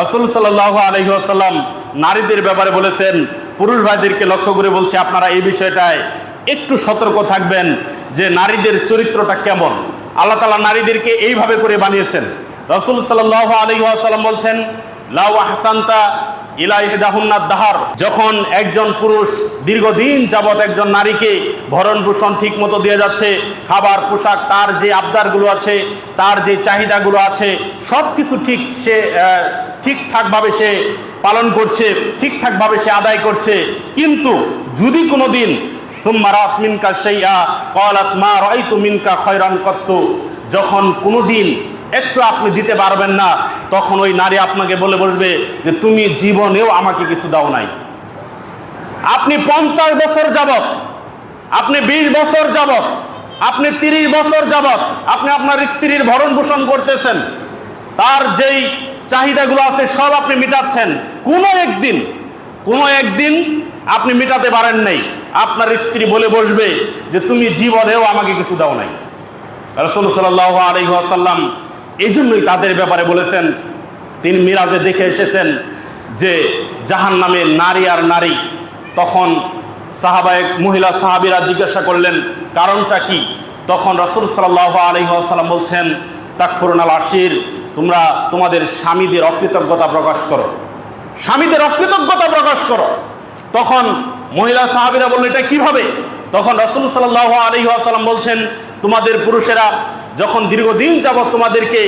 রসুল সাল্লাহ আলহিহাসাল্লাম নারীদের ব্যাপারে বলেছেন, পুরুষ ভাইদেরকে লক্ষ্য করে বলছি আপনারা এই বিষয়টায় একটু সতর্ক থাকবেন যে নারীদের চরিত্রটা কেমন। আল্লাহ তালা নারীদেরকে এইভাবে করে বানিয়েছেন। রসুল সাল্লাহ আলহিহাসাল্লাম বলছেন, লাউ হাসান্তা ইলাইদাহুন্নার দাহার যখন একজন পুরুষ দীর্ঘদিন যাবৎ একজন নারীকে ভরণ পোষণ ঠিক মতো দিয়ে যাচ্ছে, খাবার, পোশাক, তার যে আবদারগুলো আছে, তার যে চাহিদাগুলো আছে সব কিছু ঠিক সে ঠিকঠাকভাবে সে পালন করছে, ঠিকঠাকভাবে সে আদায় করছে। কিন্তু যদি কোনো দিন সুম্মারাত মিনকা সেইয়া কলাত মা রয়তু মিনকা খয়রান কত্তু যখন কোনো দিন একটু আপনি দিতে পারবেন না, তখন ওই নারী আপনাকে বলে বসবে যে, তুমি জীবনেও আমাকে কিছু দাও নাই। আপনি পঞ্চাশ বছর যাবত আপনি বিশ বছর যাবত আপনি তিরিশ বছর যাবত আপনি আপনার স্ত্রীর ভরণ পোষণ করতেছেন। তার যেই চাহিদাগুলো আছে, সব আপনি মিটাচ্ছেন। কোনো একদিন কোনো একদিন আপনি মিটাতে পারেন নাই। আপনার স্ত্রী বলে বসবে যে, তুমি জীবনেও আমাকে কিছু দাও নাই। রসুল সাল্লাহ আলহিহাসাল্লাম এই জন্যই তাদের ব্যাপারে বলেছেন, তিনি মিরাজে দেখে এসেছেন যে জাহান নামে নারী আর নারী, তখন সাহাবায়ক মহিলা সাহাবিরা জিজ্ঞাসা করলেন, কারণটা কি? তখন রসুল সাল্লাহ আলহিহাসাল্লাম বলছেন তাকফরুন আল আশির তোমরা তোমাদের স্বামীদের অকৃতজ্ঞতা প্রকাশ করো। স্বামীদের অকৃতজ্ঞতা প্রকাশ করো। তখন মহিলা সাহাবিরা বলল, এটা কীভাবে? তখন রসুল সাল্লাহ আলী আসালাম বলছেন, তোমাদের পুরুষেরা যখন দীর্ঘদিন যাবৎ তোমাদেরকে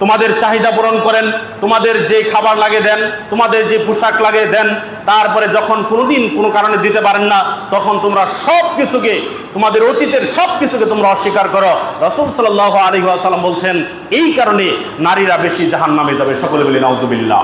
তোমাদের চাহিদা পূরণ করেন, তোমাদের যে খাবার লাগে দেন, তোমাদের যে পোশাক লাগে দেন, তারপরে যখন কোনোদিন কোনো কারণে দিতে পারেন না, তখন তোমরা সব কিছুকে তোমাদের অতীতের সব কিছুকে তোমরা অস্বীকার করো। রসুল সাল্লাহ আলী আসালাম বলছেন, এই কারণে নারীরা বেশি জাহান নামে যাবে। সকলে বলি নজুবিল্লাহ